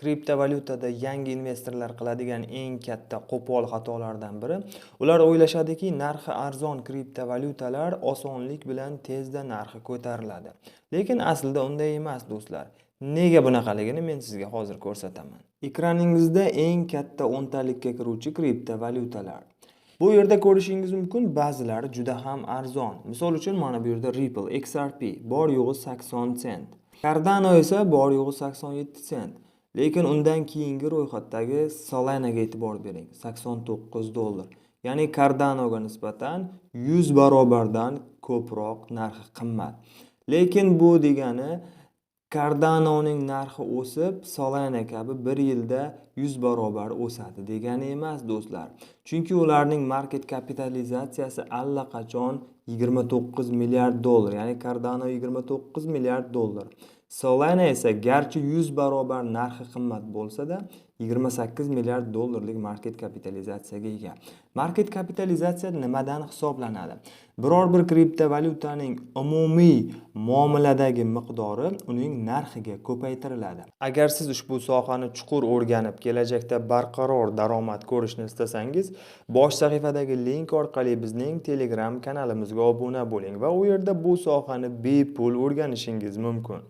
kriptovalyutada yangi investorlar qiladigan eng katta qo'pol xatolardan biri. Ular o'ylashadiki narxi arzon kriptovalyutalar osonlik bilan tezda narxi ko'tariladi. Lekin aslida unday emas do'stlar. Nega bunaqaligini men sizga hozir ko'rsataman. Ekraningizda eng katta o'ntalikka kiruvchi kriptovalyutalar. Bu yerda ko'rishingiz mumkin ba'zilari juda ham arzon. Misol uchun mana bu yerda ripple xrp bor yo'g'i sakson sent. Cardano esa bor yo'g'i sakson yetti sent. Lekin undan keyingi ro'yxatdagi solanaga e'tibor bering. sakson to'qqiz dollar. Ya'ni kardanoga nisbatan yuz barobardan ko'proq narxi qimmat. Lekin bu degani kardanoning narxi o'sib solana kabi bir yilda yuz barobar o'sadi degani emas do'stlar. Chunki ularning market kapitalizatsiyasi allaqachon yigirma to'qqiz milliard dollar ya'ni cardano yigirma to'qqiz milliard dollar. Solana esa garchi yuz barobar narxi qimmat bo'lsa-da yigirma sakkiz milliard dollarlik market kapitalizatsiyaga ega. Market kapitalizatsiya nimadan hisoblanadi? Biror bir kriptovalyutaning umumiy muomaladagi miqdori uning narxiga ko'paytiriladi. Agar siz ushbu sohani chuqur o'rganib kelajakda barqaror daromad ko'rishni istasangiz bosh sahifadagi link orqali bizning telegram kanalimizga obuna bo'ling va u yerda bu sohani bepul o'rganishingiz mumkin.